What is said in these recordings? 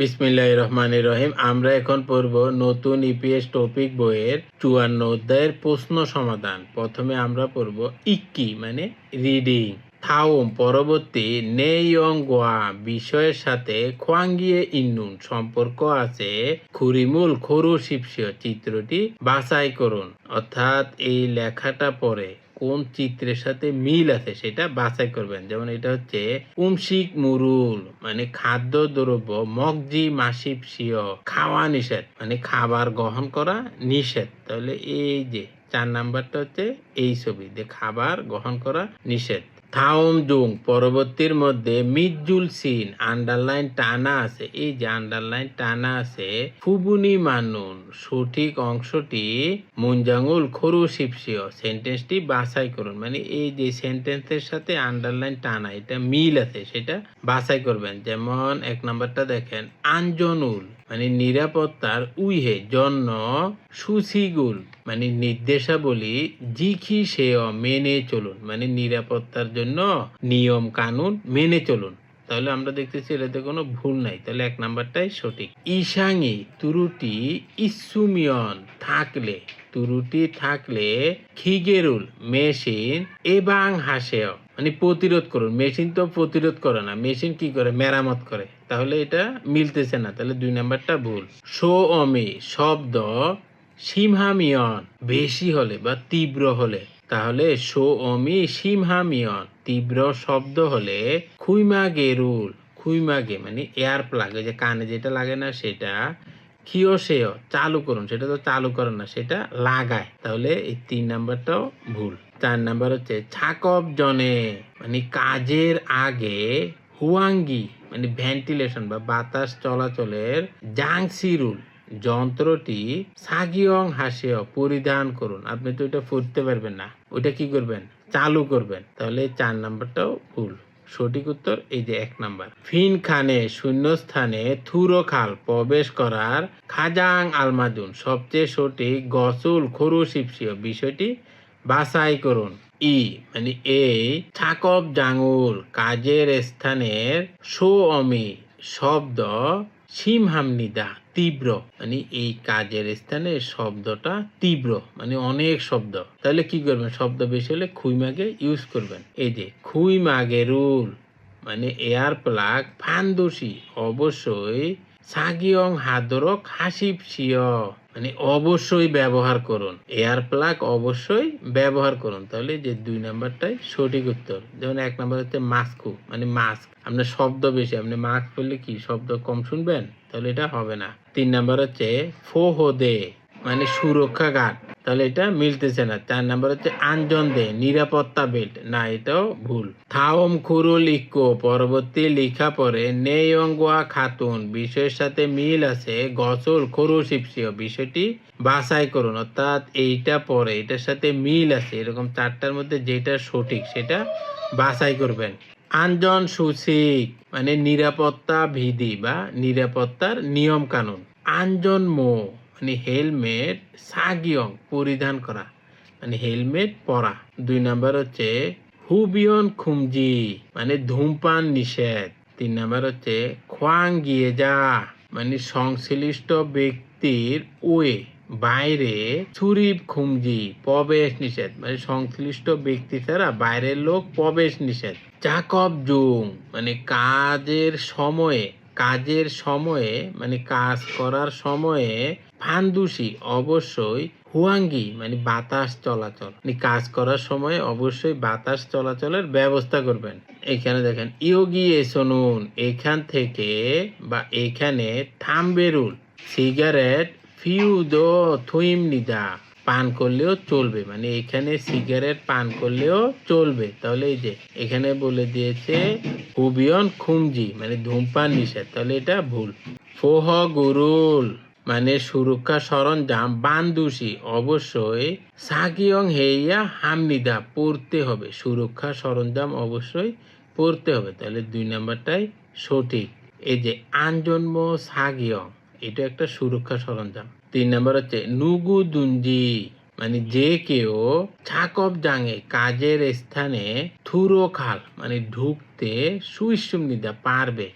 বিসমিল্লাহ রহমান রহিম। আমরা এখন পড়ব নতুন ইপিএস টপিক বইয়ের চুয়ান্ন অধ্যায়ের প্রশ্ন সমাধান। প্রথমে আমরা পড়ব ইক্কি মানে রিডিং থাউম পরবর্তী নেইয়ং গোয়া বিষয়ের সাথে খোয়াঙ্গিয়ে ইন্নুন, সম্পর্ক আছে খুরিমুল খরু শিপসীয় চিত্রটি বাছাই করুন। অর্থাৎ এই লেখাটা পরে কোন চিত্রের সাথে মিল আছে সেটা বাছাই করবেন। যেমন এটা হচ্ছে উমশিক মুরুল মানে খাদ্য দ্রব্য, মগজি মাসিব সিয় খাওয়া নিষেধ মানে খাবার গ্রহণ করা নিষেধ। তাহলে এই যে চার নাম্বারটা হচ্ছে এই ছবি, যে খাবার গ্রহণ করা নিষেধ। থাউম জুং পরবর্তীর মধ্যে মিজুল সিন আন্ডারলাইন টানা আছে। এই যে আন্ডারলাইন টানা আছে, ফুবুনি মানুন সঠিক অংশটি মুঞ্জাঙ্গুল খরু শিপসিও সেন্টেন্সটি বাছাই করুন। মানে এই যে সেন্টেন্সের সাথে আন্ডারলাইন টানা, এটা মিল আছে, সেটা বাছাই করবেন। যেমন এক নাম্বারটা দেখেন, আঞ্জনুল। মানে নিরাপত্তার উইহে, জন্য সুসিগুল মানে নির্দেশাবলী, জিখি সেও মেনে চলুন মানে নিরাপত্তার জন্য নিয়ম কানুন মেনে চলুন। তাহলে আমরা দেখতেছি এটাতে কোনো ভুল নাই। তাহলে এক নাম্বারটাই সঠিক। ইসাঙ্গি তুরুটি ইসুমিয়ন থাকলে, তুরুটি থাকলে খিগেরুল, মেশিন, এবং হাসেও। মানে প্রতিরোধ করুন। মেশিন তো প্রতিরোধ করে না। মেশিন কি করে? মেরামত করে। তাহলে এটা মিলতেছে না। তাহলে দুই নাম্বারটা ভুল। সো অমি শব্দ সিমহামিয়ন বেশি হলে বা তীব্র হলে, তাহলে সো অমি সিমহামিয়ন তীব্র শব্দ হলে খুইমা গেরুল খুইমাগে মানে এয়ার প্লাগ, যে কানে যেটা লাগে না সেটা কিও সেও চালু করুন। সেটা তো চালু করেন না, সেটা লাগায়। তাহলে এই তিন নাম্বারটাও ভুল। চার নাম্বার হচ্ছে ছাকব জনে। মানে কাজের আগে হুয়াঙ্গি মানে ভেন্টিলেশন বা বাতাস চলাচলের জাংসিরুল যন্ত্রটি সাগিয়ং হাসিও পরিধান করুন। আপনি তো এটা ফুটতে পারবেন না। ওটা কি করবেন? চালু করবেন। তাহলে চার নাম্বারটাও ভুল। সঠিক উত্তর এই যে এক নাম্বার। ফিন খানে শূন্যস্থানে থুরো খাল প্রবেশ করার খাজাং আলমাদুন সবচেয়ে সঠিক গসুল খরু শিপসীয় বিষয়টি বাছাই করুন। ই মানে এই ঠাকব জাঙ্গুল কাজের স্থানের সো অমি শব্দ সিমহামনিদা, তীব্র। মানে এই কাজের স্থানে শব্দটা তীব্র মানে অনেক শব্দ। তাহলে কি করবেন? শব্দ বেশি হলে খুইমাগে ইউজ করবেন। এই যে খুইমাগে রুল মানে এয়ার প্লাগ ফান্দুসি, অবশ্যই সাগিয়ং হাদরক হাসিব সিয়। মানে অবশ্যই ব্যবহার করুন। এয়ার প্লাগ অবশ্যই ব্যবহার করুন। তাহলে যে দুই নাম্বারটাই সঠিক উত্তর। যেমন এক নাম্বার হচ্ছে মাস্কু মানে মাস্ক আপনার শব্দ বেশি, আপনি মাস্ক পরলে কি শব্দ কম শুনবেন? তাহলে এটা হবে না। তিন নাম্বার হচ্ছে ফো হো ফোহদে মানে সুরক্ষা গার্ড তাহলে এটা মিলতেছে না। চার নাম্বার হচ্ছে আঞ্জন দে নিরাপত্তা বেল্ট। না, এটাও ভুল। থাওম খুরুল লিখো পরবর্তী লিখা পরে নেয়ঙ্গুয়া খাতুন, বিষয়ের সাথে মিল আছে, গসল খরু শিপসীয় বিষয়টি বাছাই করুন। অর্থাৎ এইটা পরে এটার সাথে মিল আছে, এরকম চারটার মধ্যে যেটা সঠিক, সেটা বাছাই করবেন। আঞ্জন সুসিক মানে নিরাপত্তা বিধি বা নিরাপত্তার নিয়ম কানুন। আঞ্জন মো মানে হেলমেট সাগিয়ং পরিধান করা। মানে হেলমেট পরা। দুই নাম্বার হচ্ছে হুবিয়ন খুমজি মানে ধূমপান নিষেধ। তিন নাম্বার হচ্ছে খোয়াং গিয়ে যা মানে সংশ্লিষ্ট ব্যক্তির ওয়ে, বাইরে ছুরি খুমজি, প্রবেশ নিষেধ। মানে সংশ্লিষ্ট ব্যক্তি ছাড়া বাইরের লোক প্রবেশ নিষেধ। চাকব জুং মানে কাজের সময়ে কাজের সময়ে মানে কাজ করার সময়ে ফান্দুসি অবশ্যই হুয়াঙ্গি মানে বাতাস চলাচল। মানে কাজ করার সময় অবশ্যই বাতাস চলাচলের ব্যবস্থা করবেন। এখানে দেখেন, ইয়োগি এসনুন এখান থেকে বা এখানে থামবেরুল সিগারেট ফিউদো থুইম নিদা। পান করলেও চলবে। মানে এখানে সিগারেট পান করলেও চলবে। তাহলে এই যে, এখানে বলে দিয়েছে, হুবিয়ন খুমজি মানে ধূমপান নিষেধ। তাহলে এটা ভুল। ফোহ গুরুল। মানে সুরক্ষা সরঞ্জাম বান্দুসি অবশ্যই সাকিয়ং হেইয়া হামনিদা পড়তে হবে। সুরক্ষা সরঞ্জাম অবশ্যই পড়তে হবে। তাহলে দুই নাম্বারটাই সঠিক। এই যে আনজন্ম সাগিয়ং এটা একটা সুরক্ষা সরঞ্জাম। তিন নাম্বার হচ্ছে নুগু দুঞ্জি মানে যে কেউ ছাকব জাঙে কাজের স্থানে থুরো খাল মানে ঢুকতে সুইসুম নিতে পারবে।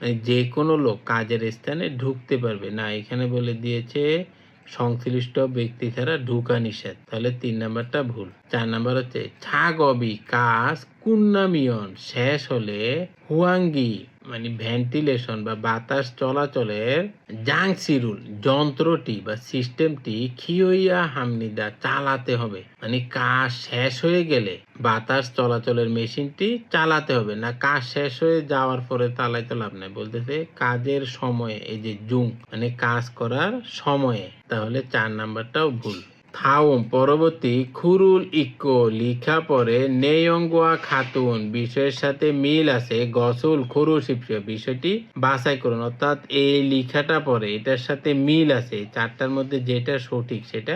যে কোনো লোক কাজের স্থানে ঢুকতে পারবে। না, এখানে বলে দিয়েছে সংশ্লিষ্ট ব্যক্তি ছাড়া ঢুকা নিষেধ। তাহলে তিন নাম্বারটা ভুল। চার নাম্বার হচ্ছে, ছাগবি কাজ কুন্নামিয়ন, শেষ হলে হুয়াঙ্গি মানে ভেন্টিলেশন বা বাতাস চলাচলের জাংসিরুল যন্ত্রটি বা সিস্টেমটি খিওইয়া হামনিদা চালাতে হবে। মানে কাজ শেষ হয়ে গেলে বাতাস চলাচলের মেশিনটি চালাতে হবে। না, কাজ শেষ হয়ে যাওয়ার পরে চালাইতে লাভ নাই, বলতেছে কাজের সময়ে, এই যে জুং মানে কাজ করার সময়ে। তাহলে চার নাম্বারটাও ভুল। থাউম পরবর্তী খুরুল ইকো লিখা পরে নেয়ঙ্গুয়া খাতুন বিষয়ের সাথে মিল আছে গসুল খুরু শিবসিয়া বিষয়টি বাছাই করুন। অর্থাৎ এই লিখাটা পরে এটার সাথে মিল আছে, চারটার মধ্যে যেটা সঠিক সেটা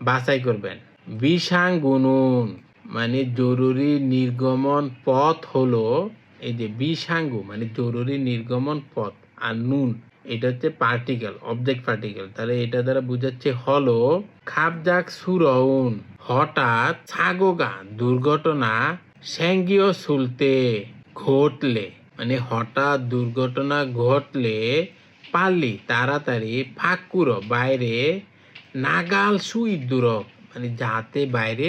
বাছাই করবেন। বিশাং গুনুন মানে জরুরি নির্গমন পথ হলো এই যে বিসাঙ্গু মানে জরুরি নির্গমন পথ আর নুন। এটা হচ্ছে পার্টিকেল অবজেক্ট পার্টিকেল তাহলে এটা দ্বারা বোঝাচ্ছে হলো খাবজাক সুরউন, হঠাৎ ছাগোগা দুর্ঘটনা স্যাঙ্গীয় সুলতে ঘটলে মানে হঠাৎ দুর্ঘটনা ঘটলে পারলি তাড়াতাড়ি ফাঁকুর বাইরে নাগাল সুই দূর মানে যাতে বাইরে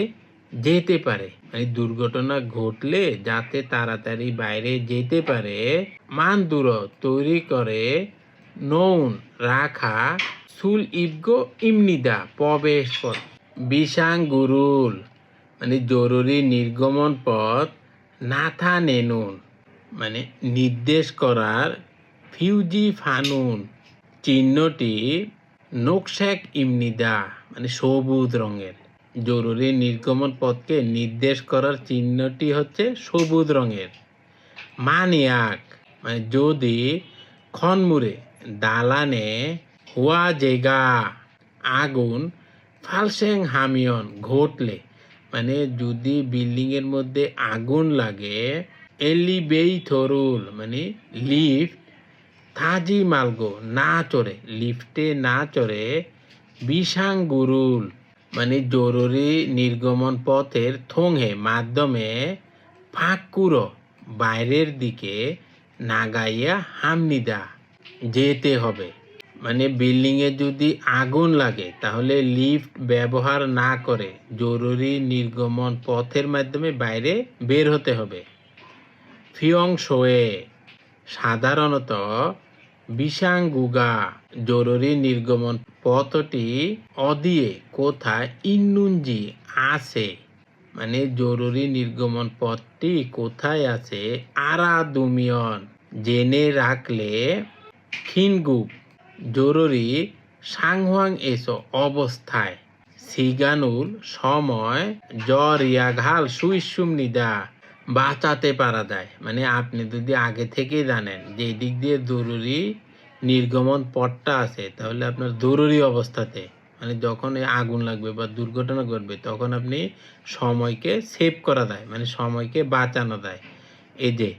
যেতে পারে। মানে দুর্ঘটনা ঘটলে যাতে তাড়াতাড়ি বাইরে যেতে পারে, মান দূর তৈরি করে নৌন, রাখা সুল ইবগো ইমনিদা, প্রবেশ পথ। বিশাং গুরুল মানে জরুরি নির্গমন পথ নাথা নেনুন মানে নির্দেশ করার ফিউজি ফানুন। চিহ্নটি নোকশেক ইমনিদা মানে সবুজ রঙের। জরুরি নির্গমন পথকে নির্দেশ করার চিহ্নটি হচ্ছে সবুজ রঙের। মানিয়াক মানে যদি খনমুরে দালানে হুয়া জেগা আগুন ফালসেং হামিয়ন ঘটলে। মানে যদি বিল্ডিং এর মধ্যে আগুন লাগে, এলিবেই থরুল মানে লিফট থাজি মালগো না চড়ে, লিফটে না চড়ে বিশাং গুরুল মানে জরুরি নির্গমন পথের থোংহে মাধ্যমে ফাঁকুরো বাইরের দিকে নাগাইয়া হামনিদা। যেতে হবে। মানে বিল্ডিং এ যদি আগুন লাগে, তাহলে লিফট ব্যবহার না করে জরুরি নির্গমন পথের মাধ্যমে বাইরে বের হতে হবে। ফিয়ং শোয়ে সাধারণত বিশাঙ্গুগা জরুরি নির্গমন পথটি অদিয়ে কোথায় ইন্নুঞ্জি আছে? মানে জরুরি নির্গমন পথটি কোথায় আছে? আরাদুমিয়ন জেনে রাখলে খিনগুপ জরুরি সাংহুয়াং এসো অবস্থায়। সিগানুল সময় জ্বর ইয়াঘাল সুইসুম নিদা। বাঁচাতে পারা যায়। মানে আপনি যদি আগে থেকেই জানেন যে দিক দিয়ে জরুরি নির্গমন পথটা আছে, তাহলে আপনার জরুরি অবস্থাতে মানে যখন আগুন লাগবে বা দুর্ঘটনা ঘটবে, তখন আপনি সময়কে সেভ করা যায়। মানে সময়কে বাঁচানো যায়। এই যে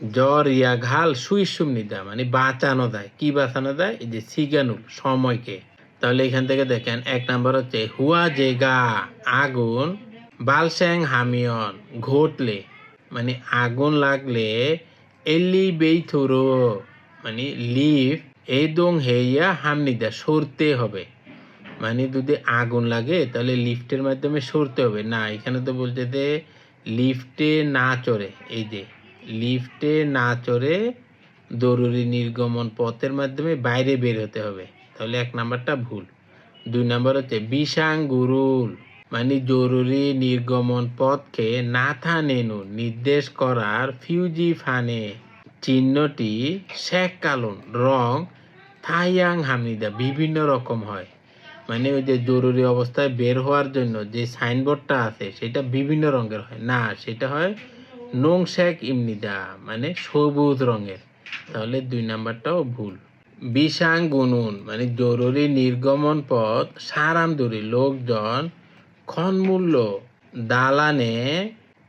জ্বর, ইয়া, ঘাল সুইসুম নিদা মানে বাঁচানো দেয়। কি বাঁচানো দেয়? এই যে সিগানুল, সময়কে। তাহলে এখান থেকে দেখেন, এক নাম্বার হচ্ছে, হুয়া জেগা আগুন বালস্যাং হামিয়ন, ঘটলে মানে আগুন লাগলে, এলি বেইথুরো মানে লিফ এই দং হেইয়া হামনিদা সরতে হবে। মানে যদি আগুন লাগে, তাহলে লিফটের মাধ্যমে সরতে হবে। না, এখানে তো বলছে যে, লিফটে না চড়ে, এই যে। লিফটে না চড়ে জরুরি নির্গমন পথের মাধ্যমে বাইরে বের হতে হবে। তাহলে এক নাম্বারটা ভুল। দুই নাম্বার হচ্ছে বিশাং গুরুল মানে জরুরি নির্গমন পথকে নাথা নেনু নির্দেশ করার ফিউজি ফানে চিহ্নটি শেখ কালুন রং থাইয়াং হামিদা বিভিন্ন রকম হয়। মানে ওই যে জরুরি অবস্থায় বের হওয়ার জন্য যে সাইনবোর্ডটা আছে, সেটা বিভিন্ন রঙের হয়। না, সেটা হয় নোং শেখ ইমনিদা মানে সবুজ রঙের। তাহলে দুই নাম্বারটাও ভুল। বিশাং গুনুন মানে জরুরি নির্গমন পথ সারাম সারামদুরি লোকজন খনমূল্য দালানে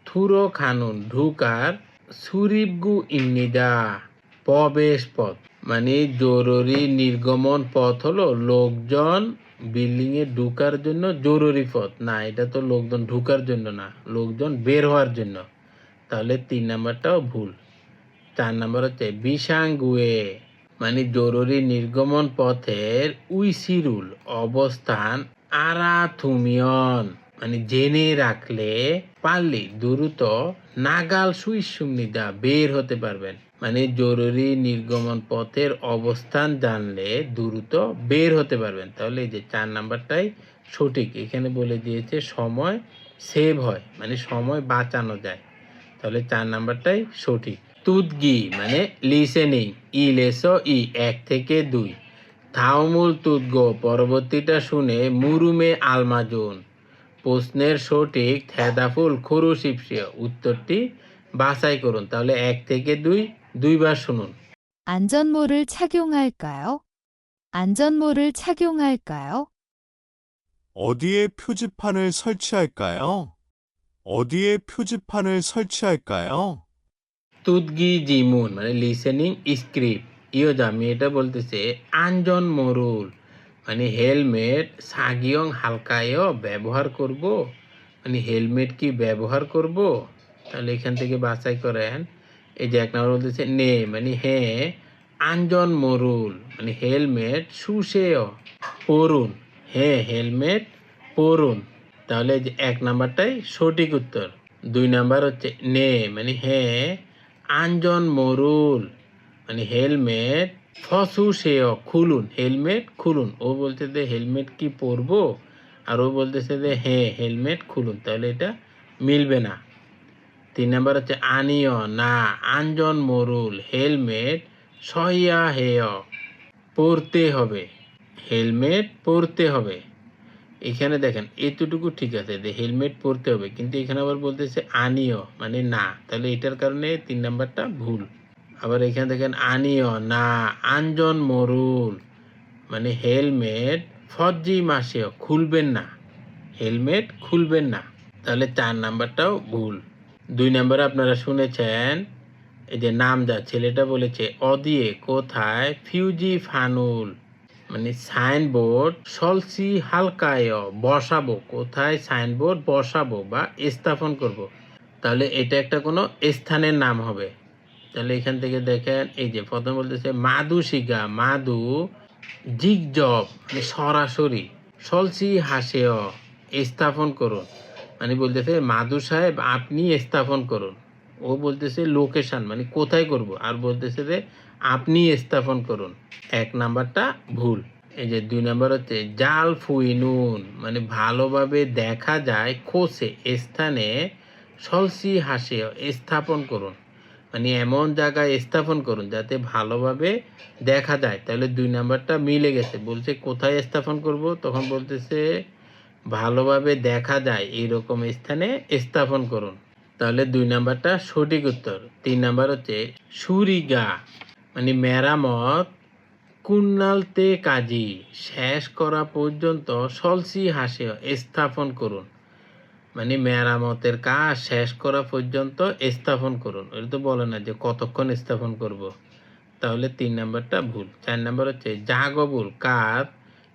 থুরো খানুন ঢুকার সুরিবগু ইমনিদা, প্রবেশ পথ। মানে জরুরি নির্গমন পথ হলো লোকজন বিল্ডিং এ ঢুকার জন্য জরুরি পথ। না, এটা তো লোকজন ঢুকার জন্য না, লোকজন বের হওয়ার জন্য। তাহলে তিন নাম্বারটাও ভুল। চার নাম্বার হচ্ছে বিশাঙ্গুয়ে মানে জরুরি নির্গমন পথের উইসিরুল, অবস্থান আরাথুমিয়ন মানে জেনে রাখলে পারলে দ্রুত নাগাল সুইসুমনিদা বের হতে পারবেন। মানে জরুরি নির্গমন পথের অবস্থান জানলে দ্রুত বের হতে পারবেন। তাহলে এই যে চার নাম্বারটাই সঠিক। এখানে বলে দিয়েছে সময় সেভ হয় মানে সময় বাঁচানো যায়। তাহলে চার নাম্বারটাই সঠিক তুদগি মানে লিসেনিং ই লেসো ই এক থেকে দুই থাউমুল তুদগো পরবর্তীটা শুনে মুরুমে আলমাজুন প্রশ্নের সঠিক থেদাফুল খুরু শিপসিয় উত্তরটি বাছাই করুন তাহলে এক থেকে দুই দুইবার শুনুন 안전모를 착용할까요? 안전모를 착용할까요? 어디에 표지판을 설치할까요? 어디에 표지판을 설치할까요? তুদগি জিমুন মানে লিসেনিং স্ক্রিপ্ট ইও জামি এটা বলতেছে আঞ্জন মরুল মানে হেলমেট সাগিয়ং হালকায়ও ব্যবহার করব মানে হেলমেট কি ব্যবহার করব তাহলে এখান থেকে বাছাই করেন এই যে এক নম্বর বলতেছে নে মানে হ্যাঁ আঞ্জন মরুল মানে হেলমেট সুশেয় পরুন হ্যাঁ হেলমেট পরুন তাহলে যে এক নাম্বারটাই সঠিক উত্তর। দুই নাম্বার হচ্ছে নে মানে হ্যাঁ আঞ্জন মরুল মানে হেলমেট, ফসু সেও খুলুন, হেলমেট, খুলুন। ও বলছে যে হেলমেট কি পরবো? আর ও বলতেছে যে হ্যাঁ হেলমেট, খুলুন। তাহলে এটা মিলবে না। তিন নাম্বার হচ্ছে আনিয়, না, আঞ্জন মরুল, হেলমেট, সহিয়া হেয়, পরতে হবে। হেলমেট পরতে হবে। এখানে দেখেন, এতটুকু ঠিক আছে, যে হেলমেট পরতে হবে, কিন্তু এখানে আবার বলতেছে আনিও মানে না। তাহলে এটার কারণে তিন নাম্বারটা ভুল। আবার এখানে দেখেন, আনিও, না আঞ্জন মরুল। মানে হেলমেট ফজ্জি মাসেও খুলবেন না। হেলমেট খুলবেন না। তাহলে চার নাম্বারটাও ভুল। দুই নাম্বারে আপনারা শুনেছেন, এই যে নাম যা ছেলেটা বলেছে, অদিয়ে, কোথায়? ফিউজি ফানুল। মানে সাইনবোর্ড সলসি হালকায় বসাবো, কোথায় সাইনবোর্ড বসাবো বা স্থাপন করব। তাহলে এটা একটা কোনো স্থানের নাম হবে। তাহলে এখান থেকে দেখেন, এই যে প্রথম বলতেছে মাদু শিগা মাদু জিগ জব মানে সরাসরি সলসি হাসেও স্থাপন করুন। মানে বলতেছে মাদু সাহেব, আপনি স্থাপন করুন। ও বলতেছে লোকেশন মানে কোথায় করব? আর বলতেছে যে আপনি স্থাপন করুন। এক নাম্বারটা ভুল। এই যে দুই নাম্বার হচ্ছে, জাল ফুইনুন মানে ভালোভাবে দেখা যায় খোসে স্থানে সলসি হাসে, স্থাপন করুন। মানে এমন জায়গায় স্থাপন করুন যাতে ভালোভাবে দেখা যায়। তাহলে দুই নাম্বারটা মিলে গেছে। বলছে, কোথায় স্থাপন করব? তখন বলতেছে, ভালোভাবে দেখা যায় এইরকম স্থানে স্থাপন করুন। তাহলে দুই নাম্বারটা সঠিক উত্তর। তিন নাম্বার হচ্ছে, সুরিগা। মানে মেরামত কুন্নালতে কাজী শেষ করা পর্যন্ত সলসি হাসে স্থাপন করুন। মানে মেরামতের কাজ শেষ করা পর্যন্ত স্থাপন করুন। এটা তো বলে না যে কতক্ষণ স্থাপন করব। তাহলে তিন নাম্বারটা ভুল। চার নাম্বার হচ্ছে জাগবুল কাজ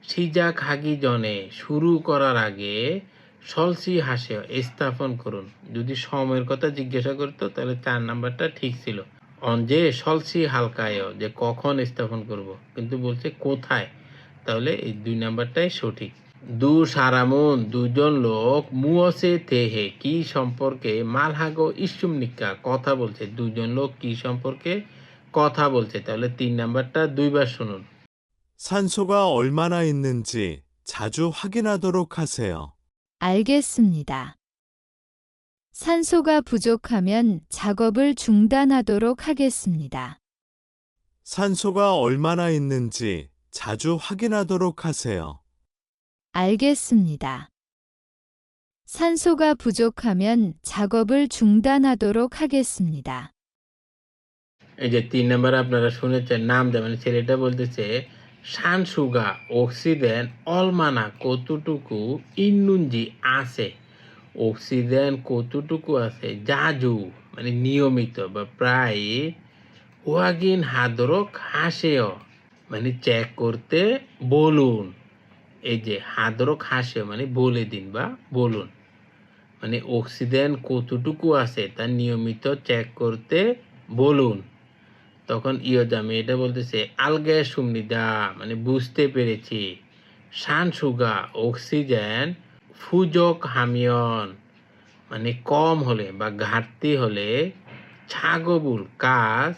সিজা খাগি জনে শুরু করার আগে সলসি হাসে স্থাপন করুন। যদি সময়ের কথা জিজ্ঞাসা করতো তাহলে চার নাম্বারটা ঠিক ছিল। অঞ্জে সলসি হালকায় যে কখন স্থাপন করব কিন্তু বলছে কোথায় তাহলে এই দুই নাম্বারটাই সঠিক দু সারামুন দুজন লোক মুয়সে তেহে কি সম্পর্কে মালহাগো ইসুমনিকা কথা বলছে দুজন লোক কি সম্পর্কে কথা বলছে তাহলে তিন নাম্বারটা দুইবার শুনুন 산소가 얼마나 있는지 자주 확인하도록 하세요. 알겠습니다. 산소가 부족하면 작업을 중단하도록 하겠습니다. 산소가 얼마나 있는지 자주 확인하도록 하세요. 알겠습니다. 산소가 부족하면 작업을 중단하도록 하겠습니다. এই যে তিন নাম্বার আপনারা শুনেছেন নাম দেবেন ছেলেটা বলতেছে সানসুগা অক্সিজেন অলমানা কতটুকু ইন্নুঞ্জি আছে অক্সিজেন কতটুকু আছে? জাজু মানে নিয়মিত বা প্রায় ওয়াগিন হাদরক হাসেও মানে চেক করতে বলুন। এই যে হাদরক হাসেও মানে বলে দিন বা বলুন। মানে অক্সিজেন কতটুকু আছে তা নিয়মিত চেক করতে বলুন। তখন ইয়জামি এটা বলতেছে আলগে সুমনিদা মানে বুঝতে পেরেছি। শান সুগা, অক্সিজেন ফুজক হামিয়ন। মানে কম হলে বা ঘাটতি হলে ছাগবুল কাজ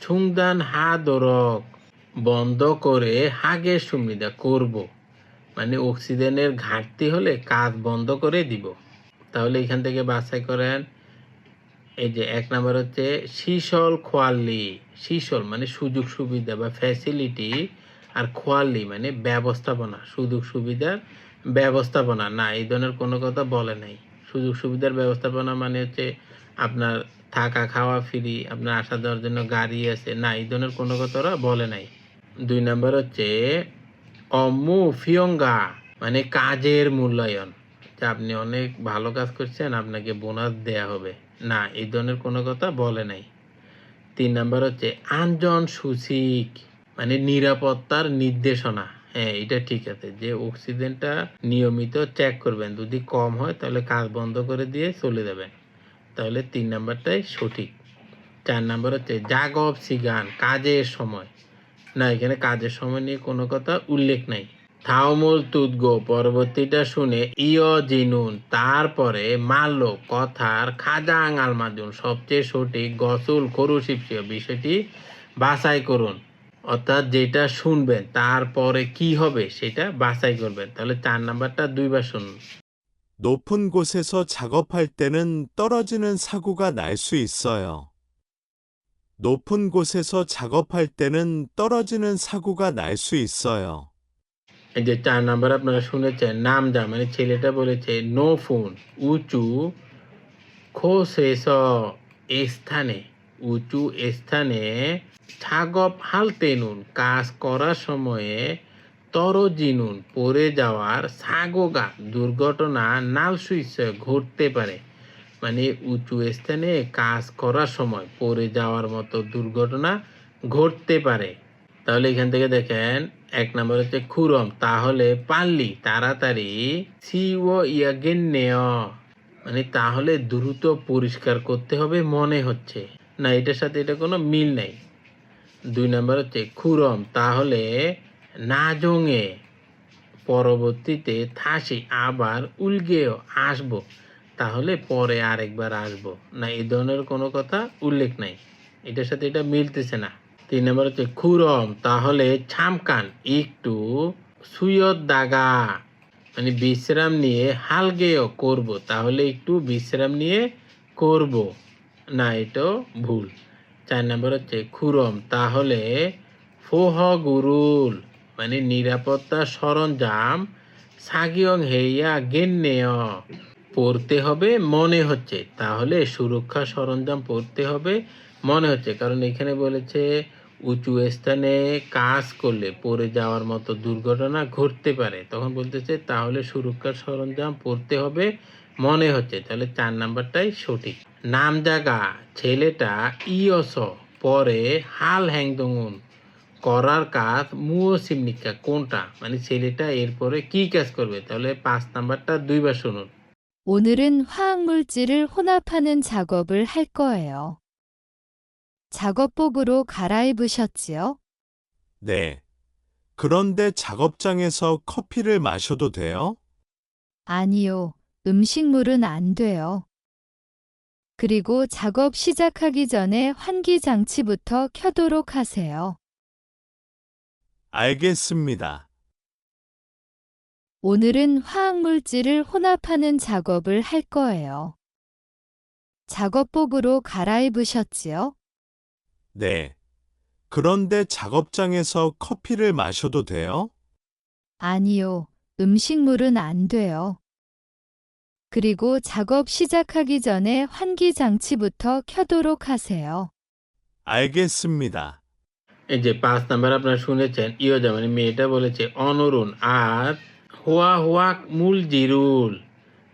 ছুংদান হা দরক বন্ধ করে হাগে সুবিধা করব। মানে অক্সিজেনের ঘাটতি হলে কাজ বন্ধ করে দিব। তাহলে এখান থেকে বাছাই করেন, এই যে এক নাম্বার হচ্ছে শিশল খোয়াল্লি শিশল মানে সুযোগ সুবিধা বা ফ্যাসিলিটি আর খোয়াল্লি মানে ব্যবস্থাপনা, সুযোগ সুবিধার ব্যবস্থাপনা, না, এই ধরনের কোনো কথা বলে নাই। সুযোগ সুবিধার ব্যবস্থাপনা মানে হচ্ছে আপনার থাকা, খাওয়া ফ্রি আপনার আসা যাওয়ার জন্য গাড়ি আছে, না, এই ধরনের কোনো কথা ওরা বলে নাই। দুই নাম্বার হচ্ছে অমু ফিয়ঙ্গা মানে কাজের মূল্যায়ন। যে আপনি অনেক ভালো কাজ করছেন, আপনাকে বোনাস দেয়া হবে। না, এই ধরনের কোনো কথা বলে নাই। তিন নাম্বার হচ্ছে আঞ্জন সুসিক মানে নিরাপত্তার নির্দেশনা। হ্যাঁ এটা ঠিক আছে। যে অক্সিজেনটা নিয়মিত চেক করবেন, যদি কম হয় তাহলে কাজ বন্ধ করে দিয়ে চলে যাবেন। তাহলে তিন নাম্বারটাই সঠিক। চার নাম্বার হচ্ছে জাগব সিগান, কাজের সময়। না, এখানে কাজের সময় নিয়ে কোনো কথা উল্লেখ নাই। থাউমুল তুদগো, পরবর্তীটা শুনে ইয় জিনুন তারপরে মাল্য কথার খাজাং আলমাদুন সবচেয়ে সঠিক গসুল খরুশিপসীয় বিষয়টি বাছাই করুন। অর্থাৎ যেটা শুনবেন তারপরে কি হবে সেটা বাছাই করবেন তাহলে চার নাম্বারটা দুইবার শুনুন 높은 곳에서 작업할 때는 떨어지는 사고가 날 수 있어요. 높은 곳에서 작업할 때는 떨어지는 사고가 날 수 있어요. এই যে চার নাম্বার আপনারা শুনেছেন নাম যা মানে ছেলেটা বলেছে নো ফোন উঁচু খোশেষ স্থানে উঁচু স্থানে ছাগপ হালতে নুন, কাজ করার সময়ে তরজিনুন পড়ে যাওয়ার সাগোগা দুর্ঘটনা নাল সুইচ ঘটতে পারে। মানে উঁচু স্থানে কাজ করার সময় পড়ে যাওয়ার মতো দুর্ঘটনা ঘটতে পারে। তাহলে এখান থেকে দেখেন, এক নম্বর হচ্ছে খুরম। তাহলে পারলি তাড়াতাড়ি সি ও ইয়াগেন নেয় মানে তাহলে দ্রুত পরিষ্কার করতে হবে মনে হচ্ছে। না, এটার সাথে এটা কোনো মিল নাই। দুই নম্বর হচ্ছে খুরম, তাহলে না জঙে পরবর্তীতে থাসি আবার উলগেও আসব। তাহলে পরে আরেকবার আসব। না, এই ধরনের কোনো কথা উল্লেখ নাই। এটার সাথে এটা মিলতেছে না। তিন নম্বর হচ্ছে খুরম, তাহলে ছামকান, একটু সুয়ত দাগা মানে বিশ্রাম নিয়ে হালগেও করব। তাহলে একটু বিশ্রাম নিয়ে করব। না, এটাও ভুল। চার নম্বর হচ্ছে খুরম। তাহলে ফোহ গুরুল মানে নিরাপত্তা সরঞ্জাম, সাগিয়ং হেইয়া গেন্নেয়। পড়তে হবে, মনে হচ্ছে। তাহলে সুরক্ষা সরঞ্জাম পড়তে হবে, মনে হচ্ছে। কারণ এখানে বলেছে, উঁচু স্থানে কাজ করলে পড়ে যাওয়ার মতো দুর্ঘটনা ঘটতে পারে। তখন বলতেছে, তাহলে সুরক্ষার সরঞ্জাম পড়তে হবে, মনে হচ্ছে। তাহলে চার নাম্বারটাই সঠিক। নাম জাগা ছেলেটা ইয়স পরে হাল হ্যাংদঙুন করার কাজ মুও সিমনিকা কোনটা মানে ছেলেটা এরপরে কি কাজ করবে তাহলে পাঁচ নাম্বারটা দুইবার শুনুন 오늘은 화학물질을 혼합하는 작업을 할 거예요. 작업복으로 갈아입으셨지요? 네. 그런데 작업장에서 커피를 마셔도 돼요? 아니요. 음식물은 안 돼요. 그리고 작업 시작하기 전에 환기 장치부터 켜도록 하세요. 알겠습니다. 오늘은 화학물질을 혼합하는 작업을 할 거예요. 작업복으로 갈아입으셨지요? 네. 그런데 작업장에서 커피를 마셔도 돼요? 아니요. 음식물은 안 돼요. 그리고 작업 시작하기 전에 환기 장치부터 켜도록 하세요. 알겠습니다. এই যে পাঁচ নাম্বার আপনারা শুনেছেন ইয়োজা মানে মেয়েটা বলেছে অনরুণ আর হোয়া হোয়াক মূল জিরুল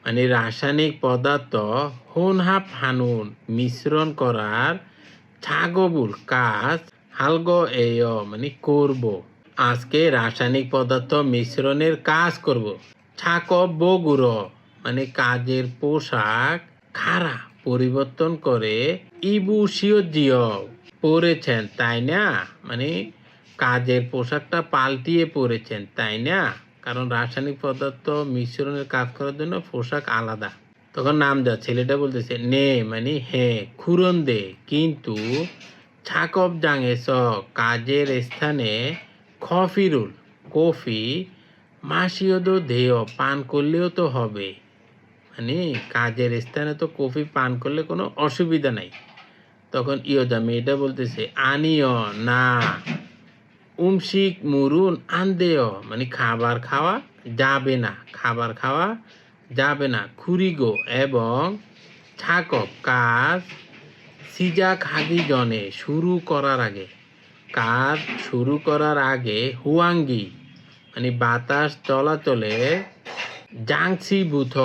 মানে রাসায়নিক পদার্থ হোনহাপ হানুন মিশ্রণ করার ছাগবুল কাজ হালগ এয় মানে করব আজকে রাসায়নিক পদার্থ মিশ্রণের কাজ করব ছাক বগুর মানে কাজের পোশাক খারা পরিবর্তন করে ইবু জিয় পরেছেন, তাই না? মানে কাজের পোশাকটা পাল্টিয়ে পরেছেন, তাই না? কারণ রাসায়নিক পদার্থ মিশ্রণের কাজ করার জন্য পোশাক আলাদা। তখন নাম যা ছেলেটা বলতেছে, নে মানে হ্যাঁ খুরন দে, কিন্তু ছাকব জাঙেছ কাজের স্থানে খফিরুল, কফি মাসিয়দ ধেয়, পান করলেও তো হবে। মানে কাজের স্থানে তো কফি পান করলে কোনো অসুবিধা নাই। তখন ইয়োজা মেয়েটা বলতেছে, আনিও না। উমশিক, মুরুন আনদেয় মানে খাবার খাওয়া যাবে না, খাবার খাওয়া যাবে না। খুরিগো এবং ছাকক কাজ সিজা হাগি জনে শুরু করার আগে, কাজ শুরু করার আগে হুয়াঙ্গি মানে বাতাস চলাচলে জাংসি বুথ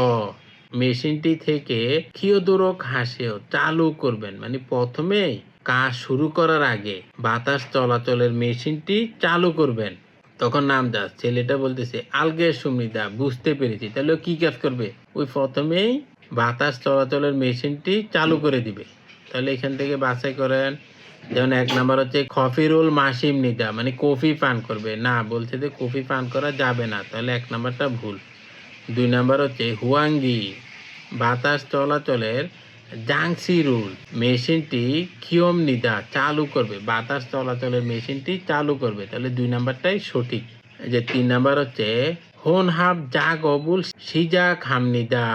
মেশিনটি থেকে কিয়দোরক হাসেও চালু করবেন। মানে প্রথমে কাজ শুরু করার আগে বাতাস চলাচলের মেশিনটি চালু করবেন। তখন নাম দাস ছেলেটা বলতেছে, আলগে সুমিদা, বুঝতে পেরেছি। তাহলে কি কাজ করবে? ওই প্রথমেই বাতাস চলাচলের মেশিনটি চালু করে দিবে। তাহলে এখান থেকে বাছাই করেন, যেমন এক নাম্বার হচ্ছে কফি রোল মাসিম নিদা মানে কফি পান করবে। না, বলছে যে কফি পান করা যাবে না, তাহলে এক নাম্বারটা ভুল। দুই নাম্বার হচ্ছে হুয়াঙ্গি, বাতাস চলাচলের জাংসি রুল। মেশিনটি কিয়ম নিদা চালু করবে। বাতাস চলাচলের মেশিনটি চালু করবে। তাহলে দুই নাম্বারটাই সঠিক। যে তিন নাম্বার হচ্ছে হোন হাফ যা গবুল সিজা খামনিদা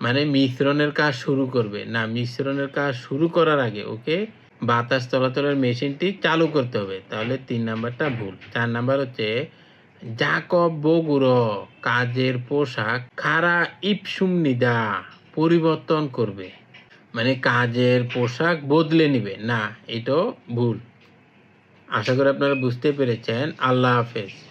মানে মিশ্রণের কাজ শুরু করবে। না, মিশ্রণের কাজ শুরু করার আগে ওকে বাতাস চলাচলের মেশিনটি চালু করতে হবে। তাহলে তিন নাম্বারটা ভুল। চার নাম্বার হচ্ছে জাকব বগুর কাজের পোশাক খারা ইপসুম নিদা পরিবর্তন করবে। মানে কাজের পোশাক বদলে নিবে। না, এটাও ভুল। আশা করি আপনারা বুঝতে পেরেছেন। আল্লাহ হাফেজ।